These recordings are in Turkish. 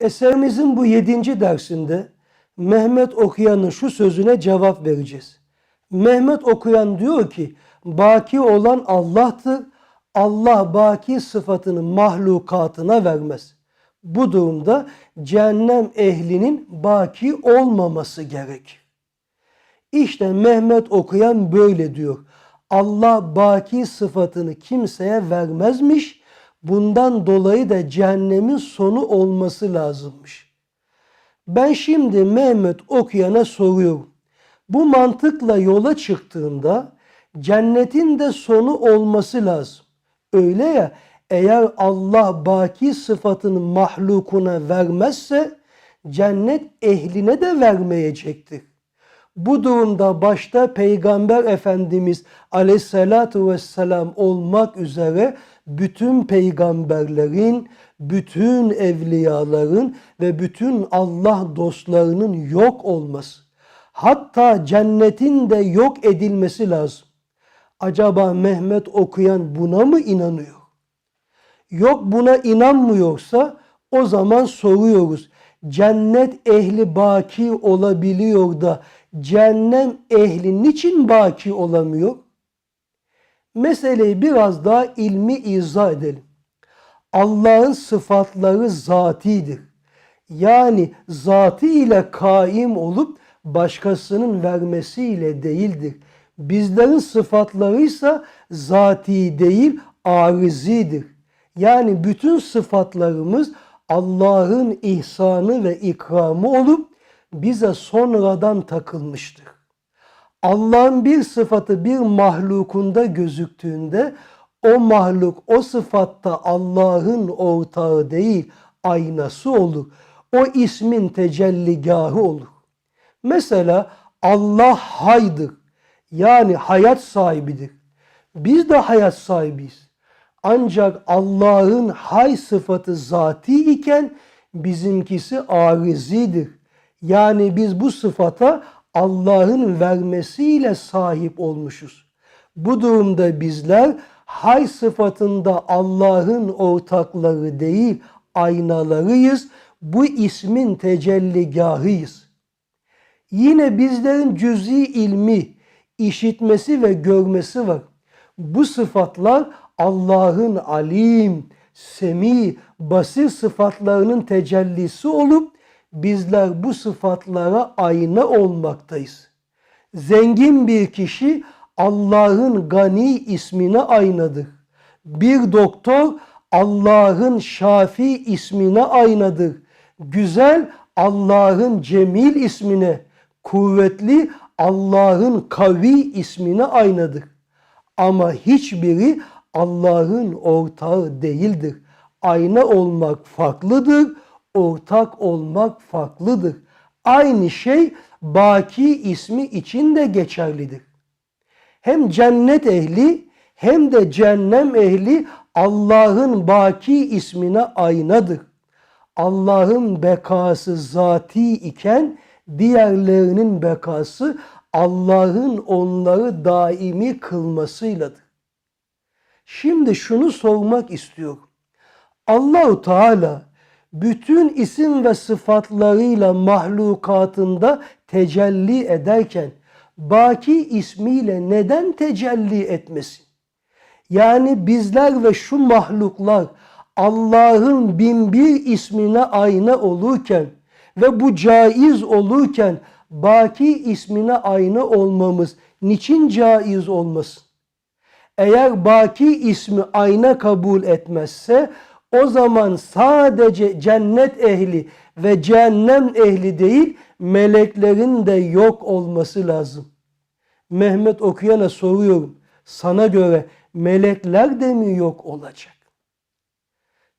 Eserimizin bu yedinci dersinde Mehmet Okuyan'ın şu sözüne cevap vereceğiz. Mehmet Okuyan diyor ki baki olan Allah'tır. Allah baki sıfatını mahlukatına vermez. Bu durumda cehennem ehlinin baki olmaması gerek. İşte Mehmet Okuyan böyle diyor. Allah baki sıfatını kimseye vermezmiş. Bundan dolayı da cehennemin sonu olması lazımmış. Ben şimdi Mehmet Okuyan'a soruyorum. Bu mantıkla yola çıktığında cennetin de sonu olması lazım. Öyle ya eğer Allah baki sıfatını mahlukuna vermezse cennet ehline de vermeyecektir. Bu durumda başta Peygamber Efendimiz aleyhissalatu vesselam olmak üzere bütün peygamberlerin, bütün evliyaların ve bütün Allah dostlarının yok olması, hatta cennetin de yok edilmesi lazım. Acaba Mehmet okuyan buna mı inanıyor? Yok buna inanmıyorsa o zaman soruyoruz. Cennet ehli baki olabiliyor da cehennem ehli niçin baki olamıyor? Meseleyi biraz daha ilmi izah edelim. Allah'ın sıfatları zatidir. Yani zatı ile kaim olup başkasının vermesiyle değildir. Bizlerin sıfatları ise zati değil arizidir. Yani bütün sıfatlarımız Allah'ın ihsanı ve ikramı olup bize sonradan takılmıştır. Allah'ın bir sıfatı bir mahlukunda gözüktüğünde o mahluk o sıfatta Allah'ın ortağı değil aynası olur. O ismin tecelligahı olur. Mesela Allah haydır. Yani hayat sahibidir. Biz de hayat sahibiyiz. Ancak Allah'ın hay sıfatı zati iken bizimkisi arizidir. Yani biz bu sıfata Allah'ın vermesiyle sahip olmuşuz. Bu durumda bizler hay sıfatında Allah'ın ortakları değil aynalarıyız. Bu ismin tecelligahıyız. Yine bizlerin cüz'i ilmi, işitmesi ve görmesi var. Bu sıfatlar Allah'ın alim, semi, basir sıfatlarının tecellisi olup bizler bu sıfatlara ayna olmaktayız. Zengin bir kişi Allah'ın gani ismine aynadır. Bir doktor Allah'ın şafi ismine aynadır. Güzel Allah'ın cemil ismine, kuvvetli Allah'ın kavi ismine aynadır. Ama hiçbiri Allah'ın ortağı değildir. Ayna olmak farklıdır, ortak olmak farklıdır. Aynı şey baki ismi için de geçerlidir. Hem cennet ehli hem de cehennem ehli Allah'ın baki ismine aynadır. Allah'ın bekası zati iken diğerlerinin bekası Allah'ın onları daimi kılmasıyladır. Şimdi şunu sormak istiyorum. Allahu Teala bütün isim ve sıfatlarıyla mahlukatında tecelli ederken baki ismiyle neden tecelli etmesin? Yani bizler ve şu mahluklar Allah'ın bin bir ismine ayna olurken ve bu caiz olurken baki ismine ayna olmamız niçin caiz olmasın? Eğer baki ismi ayna kabul etmezse o zaman sadece cennet ehli ve cehennem ehli değil meleklerin de yok olması lazım. Mehmet Okuyan'a soruyorum. Sana göre melekler de mi yok olacak?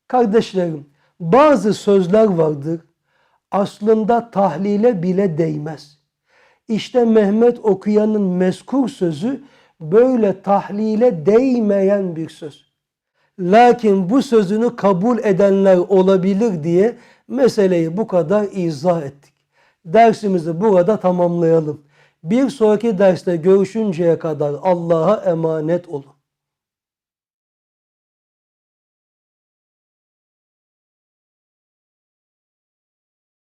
Kardeşlerim bazı sözler vardır aslında tahlile bile değmez. İşte Mehmet Okuyan'ın meskur sözü böyle tahlile değmeyen bir söz. Lakin bu sözünü kabul edenler olabilir diye meseleyi bu kadar izah ettik. Dersimizi burada tamamlayalım. Bir sonraki derste görüşünceye kadar Allah'a emanet olun.